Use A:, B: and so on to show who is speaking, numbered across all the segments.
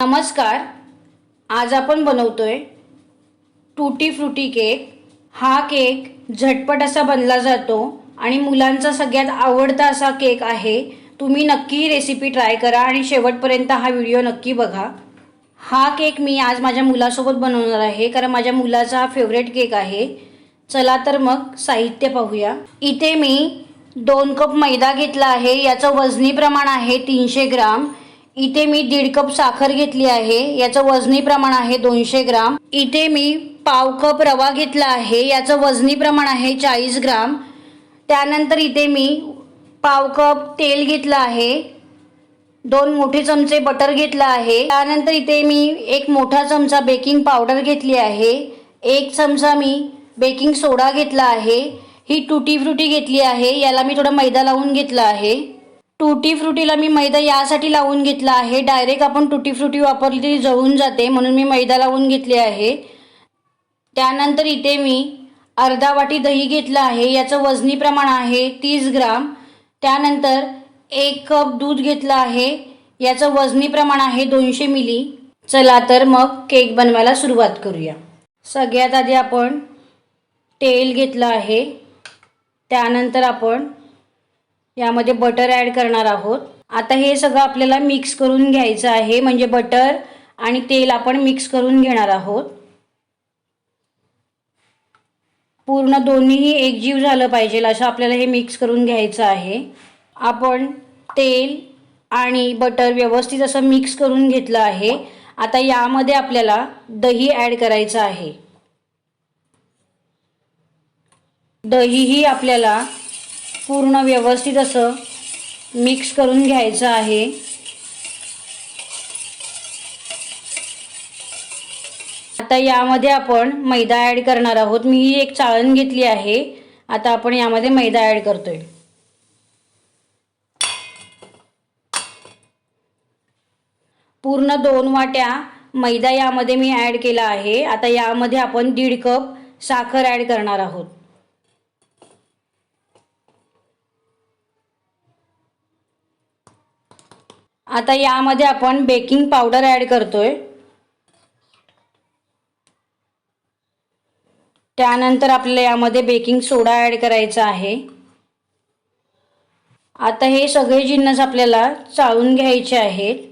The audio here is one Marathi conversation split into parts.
A: नमस्कार. आज आपण बनवतोय टूटी फ्रुटी केक. हा केक झटपट असा बनला जातो आणि मुलांचा सगळ्यात आवडता असा केक आहे. तुम्ही नक्की ही रेसिपी ट्राय करा आणि शेवटपर्यंत हा व्हिडिओ नक्की बघा. हा केक मी आज माझ्या मुलासोबत बनवणार आहे कारण माझ्या मुलाचा हा फेवरेट केक आहे. चला तर मग साहित्य पाहूया. इथे मी दोन कप मैदा घेतला आहे. याचं वजनी प्रमाण आहे तीनशे ग्राम. इथे मी दीड कप साखर घेतली आहे. याचं वजनी प्रमाण आहे दोनशे ग्राम. इथे मी पाव कप रवा घेतला आहे. याचं वजनी प्रमाण आहे चाळीस ग्राम. त्यानंतर इथे मी पाव कप तेल घेतलं आहे. दोन मोठे चमचे बटर घेतलं आहे. त्यानंतर इथे मी एक मोठा चमचा बेकिंग पावडर घेतली आहे. एक चमचा मी बेकिंग सोडा घेतला आहे. ही टुटी फ्रुटी घेतली आहे. याला मी थोडा मैदा लावून घेतला आहे. टुटी फ्रुटीला मी मैदा यासाठी लावून घेतला आहे. डायरेक्ट आपण टुटी फ्रुटी वापरली तरी जळून जाते. म्हणून मी मैदा लावून घेतली आहे. त्यानंतर इथे मी अर्धा वाटी दही घेतलं आहे. याचं वजनी प्रमाण आहे तीस ग्राम. त्यानंतर एक कप दूध घेतलं आहे. याचं वजनी प्रमाण आहे दोनशे मिली. चला तर मग केक बनवायला सुरुवात करूया. सगळ्यात आधी आपण तेल घेतलं आहे. त्यानंतर आपण यामध्ये बटर ॲड करणार आहोत. आता हे सगळं आपल्याला मिक्स करून घ्यायचं आहे. म्हणजे बटर आणि तेल आपण मिक्स करून घेणार आहोत. पूर्ण दोन्हीही एकजीव झालं पाहिजे असं आपल्याला हे मिक्स करून घ्यायचं आहे. आपण तेल आणि बटर व्यवस्थित असं मिक्स करून घेतलं आहे. आता यामध्ये आपल्याला दही ॲड करायचं आहे. दहीही आपल्याला पूर्ण व्यवस्थित असं मिक्स करून घ्यायचं आहे. आता यामध्ये आपण मैदा ॲड करणार आहोत. मी ही एक चाळण घेतली आहे. आता आपण यामध्ये मैदा ॲड करतोय. पूर्ण दोन वाट्या मैदा यामध्ये मी ॲड केला आहे. आता यामध्ये आपण दीड कप साखर ॲड करणार आहोत. आता यामध्ये आपण बेकिंग पावडर ॲड करतोय. त्यानंतर आपल्याला यामध्ये बेकिंग सोडा ॲड करायचा आहे. आता हे सगळे जिन्नस आपल्याला चाळून घ्यायचे आहेत.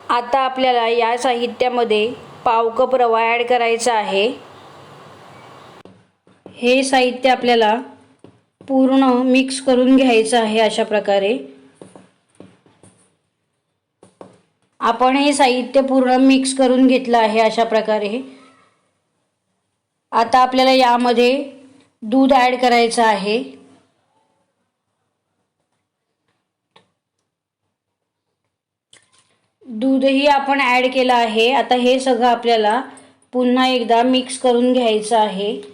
A: आता आपल्याला या साहित्यामध्ये पाव कप रवा ॲड करायचा आहे. हे साहित्य आपल्याला पूर्ण मिक्स करून घ्यायचं आहे अशा प्रकारे. आपण हे साहित्य पूर्ण मिक्स करून घेतलं आहे अशा प्रकारे. आता आपल्याला यामध्ये दूध ॲड करायचं आहे. दूधही आपण ॲड केलं आहे. आता हे सगळं आपल्याला पुन्हा एकदा मिक्स करून घ्यायचं आहे.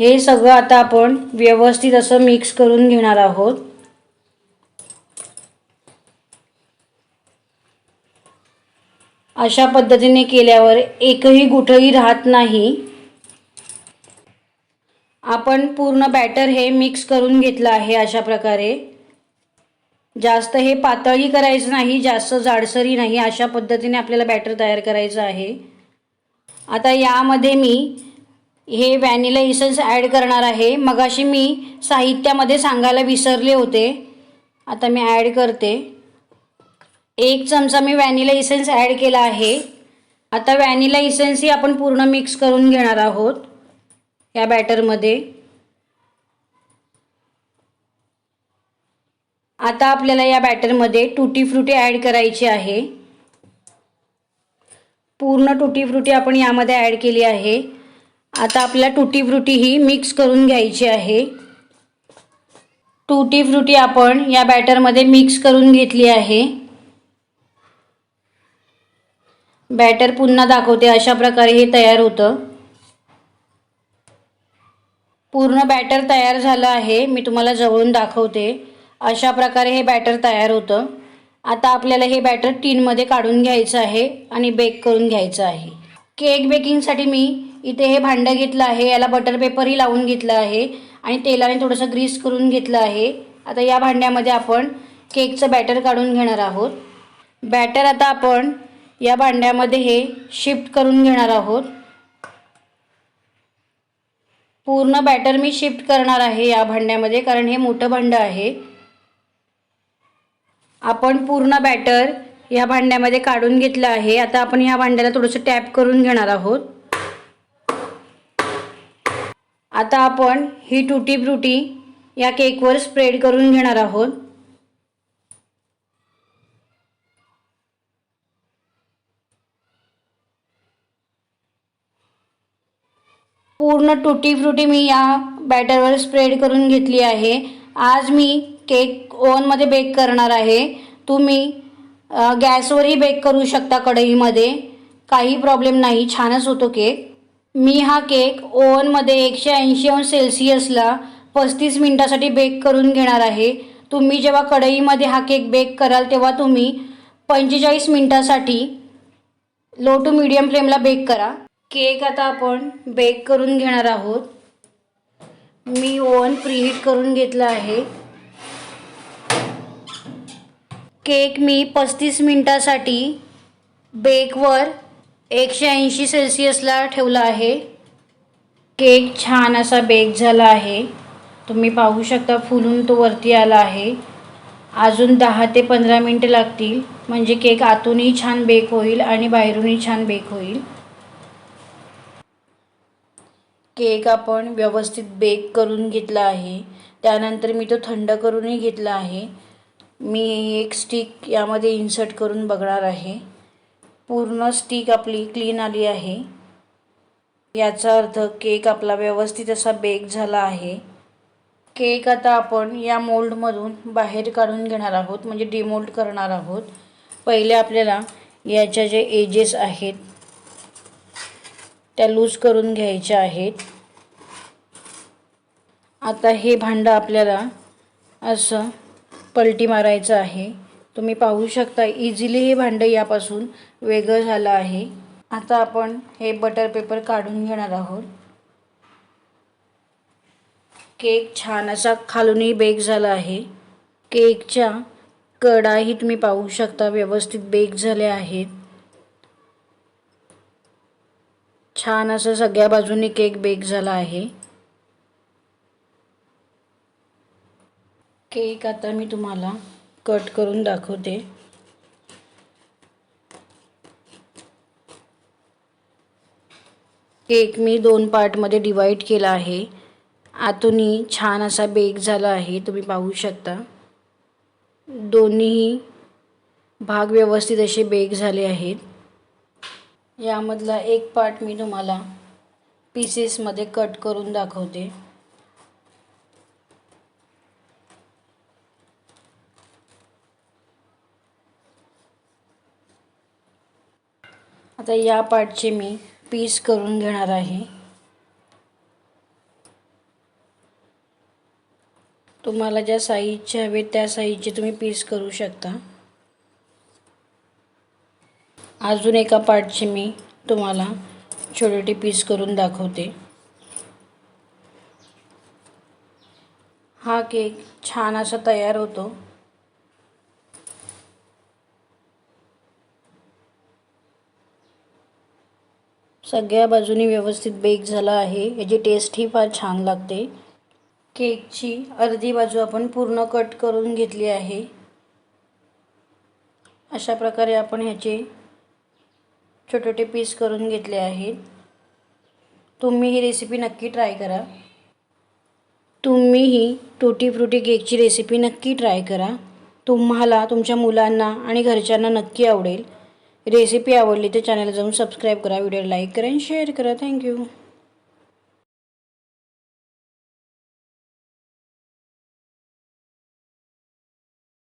A: हे सगळं आता आपण व्यवस्थित असं मिक्स करून घेणार आहोत. अशा पद्धतीने केल्यावर एकही गुठळी राहत नाही. आपण पूर्ण बॅटर हे मिक्स करून घेतलं आहे अशा प्रकारे. जास्त हे पातळी करायचं नाही जास्त जाडसरी नाही अशा पद्धतीने आपल्याला बॅटर तयार करायचं आहे. आता यामध्ये मी हे व्हॅनिला इसन्स ॲड करणार आहे. मगाशी मी साहित्यामध्ये सांगायला विसरले होते. आता मी ॲड करते. एक चमचा मी व्हॅनिला इसेन्स ॲड केला आहे. आता व्हॅनिला इसेन्सही आपण पूर्ण मिक्स करून घेणार आहोत. या बॅटरमध्ये आता आपल्याला या बॅटरमध्ये टुटी फ्रुटी ॲड करायची आहे. पूर्ण टुटी फ्रुटी आपण यामध्ये ॲड केली आहे. आता आपल्याला टुटी फ्रुटी ही मिक्स करून घ्यायची आहे. टुटी फ्रुटी आपण या बॅटरमध्ये मिक्स करून घेतली आहे. बॅटर पुन्हा दाखवते अशा प्रकारे हे तयार होतं. पूर्ण बॅटर तयार झालं आहे मी तुम्हाला जवळून दाखवते. अशा प्रकारे हे बॅटर तयार होतं. आता आपल्याला हे बॅटर टीनमध्ये काढून घ्यायचं आहे आणि बेक करून घ्यायचं आहे. केक बेकिंगसाठी मी इथे हे भांडं घेतलं आहे याला बटर पेपरही लावून घेतलं आहे आणि तेलाने थोडंसं ग्रीस करून घेतलं आहे. आता या भांड्यामध्ये आपण केकचं बॅटर काढून घेणार आहोत. बॅटर आता आपण या भांड्यामध्ये हे शिफ्ट करून घेणार आहोत. पूर्ण बॅटर मी शिफ्ट करणार आहे या भांड्यामध्ये कारण हे मोठं भांडं आहे. आपण पूर्ण बॅटर या भांड्यामध्ये काढून घेतलं आहे. आता आपण ह्या भांड्याला थोडंसं टॅप करून घेणार आहोत. आता आपण ही टुटी फ्रुटी या केकवर स्प्रेड करून घेणार आहोत. पूर्ण टुटी फ्रुटी मी या बॅटरवर स्प्रेड करून घेतली आहे. आज मी केक ओव्हनमध्ये बेक करणार आहे. तुम्ही गॅसवरही बेक करू शकता कढईमध्ये. काही प्रॉब्लेम नाही. छानच होतो केक. मी हा केक ओव्हनमध्ये एकशे ऐंशी अंश सेल्सिअसला पस्तीस मिनटासाठी बेक करून घेणार आहे. तुम्ही जेव्हा कढईमध्ये हा केक बेक कराल तेव्हा तुम्ही पंचेचाळीस मिनटासाठी लो टू मीडियम फ्लेमला बेक करा. केक आता आपण बेक करून घेणार आहोत. मी ओव्हन प्रीहीट करून घेतला आहे. केक मी पस्तीस मिनटासाठी बेकवर एकशे ऐंशी सेल्सिअसला ठेवला आहे. केक छान असा बेक झाला आहे. तुम्ही पाहू शकता फुलून तो वरती आला आहे. अजून दहा ते पंधरा मिनटं लागतील. म्हणजे केक आतूनही छान बेक होईल आणि बाहेरूनही छान बेक होईल. केक आपण व्यवस्थित बेक करून घेतला आहे. त्यानंतर मी तो थंड करूनही घेतला आहे. मी एक स्टिक यामध्ये इन्सर्ट करून बघणार आहे. पूर्ण स्टिक आपली क्लीन आली आहे. याचा अर्थ केक आपला व्यवस्थित असा बेक झाला आहे. केक आता आपण या मोल्डमधून बाहेर काढून घेणार आहोत म्हणजे डिमोल्ड करणार आहोत. पहिले आपल्याला याच्या जे एजेस आहेत त्या लूज करून घ्यायच्या आहेत. आता हे भांडं आपल्याला असं पलटी मारायचं आहे. तुम्ही पाहू शकता इझिली हे भांडं यापासून वेगळं झालं आहे. आता आपण हे बटर पेपर काढून घेणार आहोत. केक छान असा खालूनही बेक झाला आहे. केकच्या कडाही तुम्ही पाहू शकता व्यवस्थित बेक झाल्या आहेत. छान असं सगळ्या बाजूनी केक बेक झाला आहे. केक आता मी तुम्हाला कट करून दाखवते. केक मी दोन पार्टमध्ये डिवाईड केला आहे. आतूनही छान असा बेक झाला आहे तुम्ही पाहू शकता. दोन्ही भाग व्यवस्थित असे बेक झाले आहेत. यामधला एक पार्ट मी तुम्हाला पीसेसमध्ये कट करून दाखवते. आता या पार्टचे मी पीस करून घेणार आहे. तुम्हाला ज्या साईजचे हवे त्या साईजचे तुम्ही पीस करू शकता. अजून एका पार्टचे मी तुम्हाला छोटे छोटे पीस करून दाखवते. हा केक छान असा तयार होतो. सगळ्या बाजूनी व्यवस्थित बेक झाला आहे. याची टेस्टही फार छान लागते. केकची अर्धी बाजू आपण पूर्ण कट करून घेतली आहे. अशा प्रकारे आपण ह्याचे छोटे छोटे पीस करून घेतले आहेत. तुम्ही ही रेसिपी नक्की ट्राय करा. तुम्ही ही टुटी फ्रुटी केकची रेसिपी नक्की ट्राय करा. तुम्हाला तुमच्या मुलांना आणि घरच्यांना नक्की आवडेल. रेसिपी आवडली तर चॅनल जाऊन सबस्क्राईब करा व्हिडिओ लाईक करा आणि शेअर करा. थँक्यू